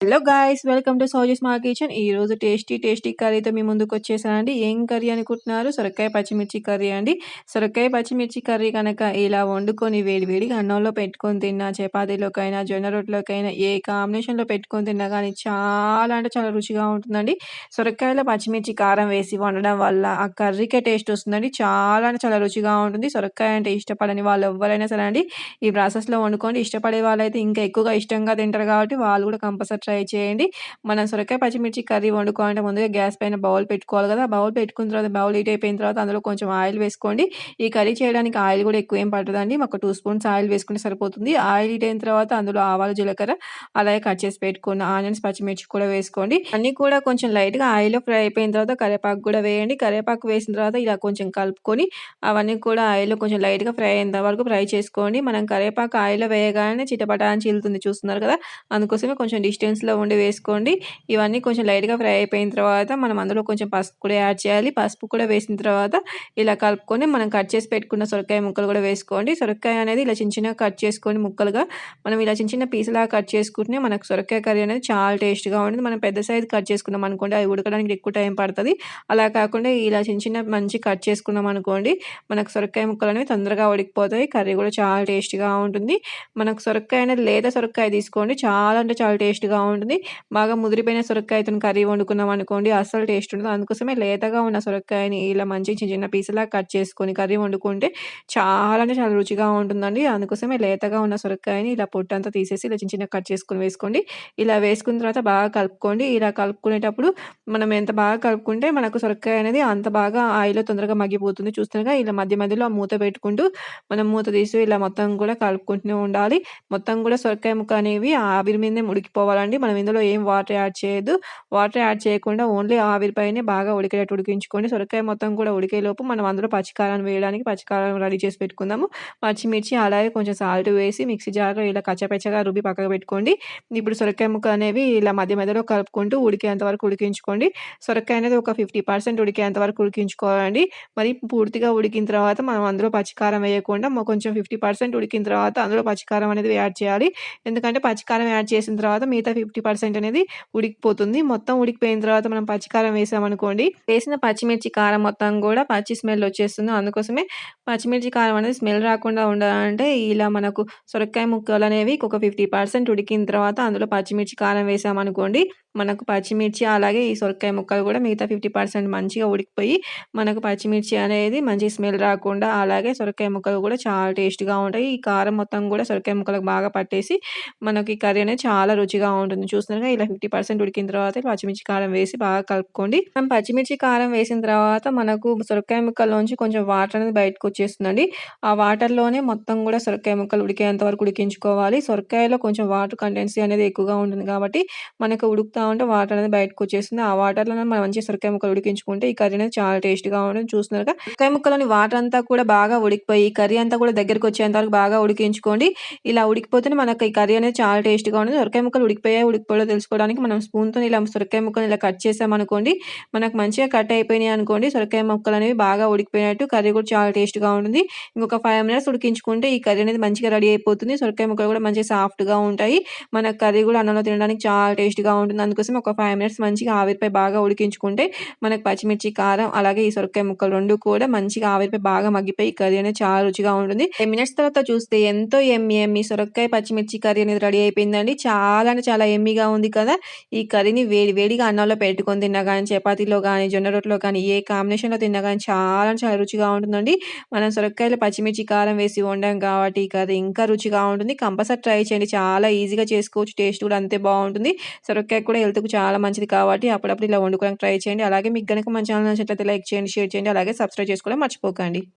Hello guys welcome to Sowjis మా kitchen ఈ రోజు టేస్టీ టేస్టీ కర్రీతో మీ ముందుకు వచ్చేసానండి. ఏం కర్రీ అనుకుంటున్నారు? సొరకాయ పచ్చిమిర్చి కర్రీ అండి. సొరకాయ పచ్చిమిర్చి కర్రీ కనుక ఇలా వండుకొని వేడి వేడిగా అన్నంలో పెట్టుకొని తిన్నా చపాతీలోకైనా జొన్న రొట్టెలోకైనా ఏ కాంబినేషన్లో పెట్టుకొని తిన్నా కానీ చాలా అంటే చాలా రుచిగా ఉంటుందండి. సొరకాయలో పచ్చిమిర్చి కారం వేసి వండడం వల్ల ఆ కర్రీకే టేస్ట్ వస్తుందండి. చాలా అంటే చాలా రుచిగా ఉంటుంది. సొరకాయ అంటే ఇష్టపడని వాళ్ళు ఎవరైనా సరే అండి ఈ ప్రాసెస్లో వండుకోండి. ఇష్టపడే వాళ్ళైతే ఇంకా ఎక్కువగా ఇష్టంగా తింటారు కాబట్టి వాళ్ళు కూడా కంపల్సరీ ట్రై చేయండి. మనం సొరకాయ పచ్చిమిర్చి కర్రీ వండుకోవాలంటే ముందుగా గ్యాస్ పైన బౌల్ పెట్టుకోవాలి కదా. బౌల్ పెట్టుకున్న తర్వాత బౌల్ హీట్ అయిపోయిన తర్వాత అందులో కొంచెం ఆయిల్ వేసుకోండి. ఈ కర్రీ చేయడానికి ఆయిల్ కూడా ఎక్కువ ఏం పడుతుందండి ఒక టూ స్పూన్స్ ఆయిల్ వేసుకుంటే సరిపోతుంది. ఆయిల్ హీట్ అయిన తర్వాత అందులో ఆవాలు జీలకర్ర అలాగే కట్ చేసి పెట్టుకున్న ఆనియన్స్ పచ్చిమిర్చి కూడా వేసుకోండి. అన్ని కూడా కొంచెం లైట్గా ఆయిల్లో ఫ్రై అయిపోయిన తర్వాత కరివేపాకు కూడా వేయండి. కరివేపాకు వేసిన తర్వాత ఇలా కొంచెం కలుపుకొని అవన్నీ కూడా ఆయిల్లో కొంచెం లైట్గా ఫ్రై అయిన వరకు ఫ్రై చేసుకోండి. మనం కరివేపాకు ఆయిల్లో వేయగానే చిటపటాన్ని అని చీలుతుంది చూస్తున్నారు కదా. అందుకోసమే కొంచెం డిస్టెన్స్ లో ఉండి వేసుకోండి. ఇవన్నీ కొంచెం లైట్గా ఫ్రై అయిపోయిన తర్వాత మనం అందులో కొంచెం పసుపు కూడా యాడ్ చేయాలి. పసుపు కూడా వేసిన తర్వాత ఇలా కలుపుకొని మనం కట్ చేసి పెట్టుకున్న సొరకాయ ముక్కలు కూడా వేసుకోండి. సొరకాయ అనేది ఇలా చిన్న చిన్నగా కట్ చేసుకొని ముక్కలుగా మనం ఇలా చిన్న చిన్న పీసులా కట్ చేసుకుంటే మనకు సొరకాయ కర్రీ అనేది చాలా టేస్ట్గా ఉంటుంది మనం పెద్ద సైజు కట్ చేసుకున్నాం అనుకోండి అవి ఉడకడానికి ఎక్కువ టైం పడుతుంది. అలా కాకుండా ఇలా చిన్న చిన్న మంచి కట్ చేసుకున్నాం అనుకోండి మనకు సొరకాయ ముక్కలు అనేవి తొందరగా ఉడికిపోతాయి. కర్రీ కూడా చాలా టేస్ట్గా ఉంటుంది. మనకు సొరకాయ అనేది లేదా సొరకాయ తీసుకోండి. చాలా అంటే చాలా టేస్ట్గా ఉంటుంది బాగా ముదిరిపోయిన సొరకాయతో కర్రీ వండుకున్నాం అనుకోండి అస్సలు టేస్ట్ ఉంటుంది అందుకోసమే లేతగా ఉన్న సొరకాయని ఇలా మంచి చిన్న చిన్న పీసులా కట్ చేసుకొని కర్రీ వండుకుంటే చాలా అంటే చాలా రుచిగా ఉంటుందండి. అందుకోసమే లేతగా ఉన్న సొరకాయని ఇలా పొట్టంతా తీసేసి ఇలా చిన్న చిన్న కట్ చేసుకొని వేసుకోండి. ఇలా వేసుకున్న తర్వాత బాగా కలుపుకోండి. ఇలా కలుపుకునేటప్పుడు మనం ఎంత బాగా కలుపుకుంటే మనకు సొరకాయ అనేది అంత బాగా ఆయిల్లో తొందరగా మగ్గిపోతుంది. చూస్తున్నాగా ఇలా మధ్య మధ్యలో మూత పెట్టుకుంటూ మనం మూత తీసి ఇలా మొత్తం కూడా కలుపుకుంటూనే ఉండాలి. మొత్తం కూడా సొరకాయ ముక్క అనేవి ఆవిరి మీదనే ఉడికిపోవాలండి మనం ఇందులో ఏం వాటర్ యాడ్ చేయొద్దు. వాటర్ యాడ్ చేయకుండా ఓన్లీ ఆవిరిపైనే బాగా ఉడికేటట్టు ఉడికించుకోండి. సొరకాయ మొత్తం కూడా ఉడికేలోపు మనం అందులో పచ్చికారం వేయడానికి పచ్చికారం రెడీ చేసి పెట్టుకుందాము. పచ్చిమిర్చి అలాగే కొంచెం సాల్ట్ వేసి మిక్సీ జార్లో ఇలా కచ్చపెచ్చగా రుబ్బి పక్కకు పెట్టుకోండి. ఇప్పుడు సొరకాయ ముక్క అనేవి ఇలా మధ్య మధ్యలో కలుపుకుంటూ ఉడికేంత వరకు ఉడికించుకోండి. సొరకాయ అనేది ఒక ఫిఫ్టీ పర్సెంట్ ఉడికేంత వరకు ఉడికించుకోవాలండి. మరి పూర్తిగా ఉడికిన తర్వాత మనం అందులో పచ్చికారం వేయకుండా కొంచెం ఫిఫ్టీ పర్సెంట్ ఉడికిన తర్వాత అందులో పచ్చికారం అనేది యాడ్ చేయాలి. ఎందుకంటే పచ్చికారం యాడ్ చేసిన తర్వాత మిగతా ఫిఫ్టీ పర్సెంట్ అనేది ఉడికిపోతుంది. మొత్తం ఉడికిపోయిన తర్వాత మనం పచ్చికారం వేసామనుకోండి వేసిన పచ్చిమిర్చి కారం మొత్తం కూడా పచ్చి స్మెల్ వచ్చేస్తుంది. అందుకోసమే పచ్చిమిర్చి కారం అనేది స్మెల్ రాకుండా ఉండాలంటే ఇలా మనకు సొరకాయ ముక్కలు అనేవి ఒక ఫిఫ్టీ పర్సెంట్ ఉడికిన తర్వాత అందులో పచ్చిమిర్చి కారం వేసామనుకోండి మనకు పచ్చిమిర్చి అలాగే ఈ సొరకాయ ముక్కలు కూడా మిగతా ఫిఫ్టీ పర్సెంట్ మంచిగా ఉడికిపోయి మనకు పచ్చిమిర్చి అనేది మంచి స్మెల్ రాకుండా అలాగే సొరకాయ ముక్కలు కూడా చాలా టేస్ట్గా ఉంటాయి. ఈ కారం మొత్తం కూడా సొరకాయ ముక్కలకు బాగా పట్టేసి మనకి కర్రీ అనేది చాలా రుచిగా ఉంటుంది. చూస్తున్నారుగా ఇలా ఫిఫ్టీ పర్సెంట్ ఉడికిన తర్వాత పచ్చిమిర్చి కారం వేసి బాగా కలుపుకోండి. మనం పచ్చిమిర్చి కారం వేసిన తర్వాత మనకు సొరకాయ ముక్కల్లోంచి కొంచెం వాటర్ అనేది బయటకు వచ్చేస్తుందండి. ఆ వాటర్లోనే మొత్తం కూడా సొరకాయ ముక్కలు ఉడికేంత వరకు ఉడికించుకోవాలి. సొరకాయలో కొంచెం వాటర్ కంటెన్సీ అనేది ఎక్కువగా ఉంటుంది కాబట్టి మనకు ఉడుకుతా ఉంటే వాటర్ అనేది బయటకు వచ్చేస్తుంది. ఆ వాటర్లో మనం మంచి సొరకాయ ముక్కలు ఉడికించుకుంటే ఈ కర్రీ అనేది చాలా టేస్ట్గా ఉంటుంది. చూస్తున్నారు సొరకాయ ముక్కలోని వాటర్ అంతా కూడా బాగా ఉడికిపోయి కర్రీ అంతా కూడా దగ్గరకు వచ్చేంత వరకు బాగా ఉడికించుకోండి. ఇలా ఉడికిపోతేనే మనకి ఈ కర్రీ అనేది చాలా టేస్ట్గా ఉంటుంది. సొరకాయ ముక్కలు ఉడికిపోయాయి ఉడికిపోయో తెలుసుకోవడానికి మనం స్పూన్తో ఇలా సొరకాయ ముక్కలు ఇలా కట్ చేసామనుకోండి మనకు మంచిగా కట్ అయిపోయినాయి అనుకోండి సొరకాయ ముక్కలు అనేవి బాగా ఉడికిపోయినట్టు కర్రీ కూడా చాలా టేస్ట్గా ఉంటుంది. ఇంకొక ఫైవ్ మినిట్స్ ఉడికించుకుంటే ఈ కర్రీ అనేది మంచిగా రెడీ అయిపోతుంది. సొరకాయ ముక్కలు కూడా మంచిగా సాఫ్ట్గా ఉంటాయి. మన కర్రీ కూడా అన్నంలో తినడానికి చాలా టేస్ట్గా ఉంటుంది. అందుకోసం ఒక ఫైవ్ మినిట్స్ మంచిగా ఆవిరిపై బాగా ఉడికించుకుంటే మనకు పచ్చిమిర్చి కారం అలాగే ఈ సొరకాయ ముక్కలు రెండు కూడా మంచిగా ఆవిరిపై బాగా మగ్గిపోయి కర్రీ అనేది చాలా రుచిగా ఉంటుంది. టెన్ మినిట్స్ తర్వాత చూస్తే ఎంతో ఎమ్మి ఎమ్మి సొరకాయ పచ్చిమిర్చి కర్రీ అనేది రెడీ అయిపోయిందండి. చాలా అంటే చాలా ఎమ్మిగా ఉంది కదా. ఈ కర్రీని వేడి వేడిగా అన్నంలో పెట్టుకొని తిన్నా కానీ చపాతీలో కానీ జొన్న రొట్టెలో కానీ ఏ కాంబినేషన్లో తిన్నా కానీ చాలా చాలా రుచిగా ఉంటుందండి. మనం సొరకాయలు పచ్చిమిర్చి కారం వేసి వండాం కాబట్టి ఈ కర్రీ ఇంకా రుచిగా ఉంటుంది. కంపల్సరీ ట్రై చేయండి. చాలా ఈజీగా చేసుకోవచ్చు. టేస్ట్ కూడా అంతే బాగుంటుంది. సొరకాయ కూడా హెల్త్కు చాలా మంచిది కాబట్టి అప్పుడప్పుడు ఇలా వండుకోవడానికి ట్రై చేయండి. అలాగే మీకు కనుక మన ఛానల్ నచ్చినట్లయితే లైక్ చేయండి షేర్ చేయండి అలాగే సబ్స్క్రైబ్ చేసుకోవడం మర్చిపోకండి.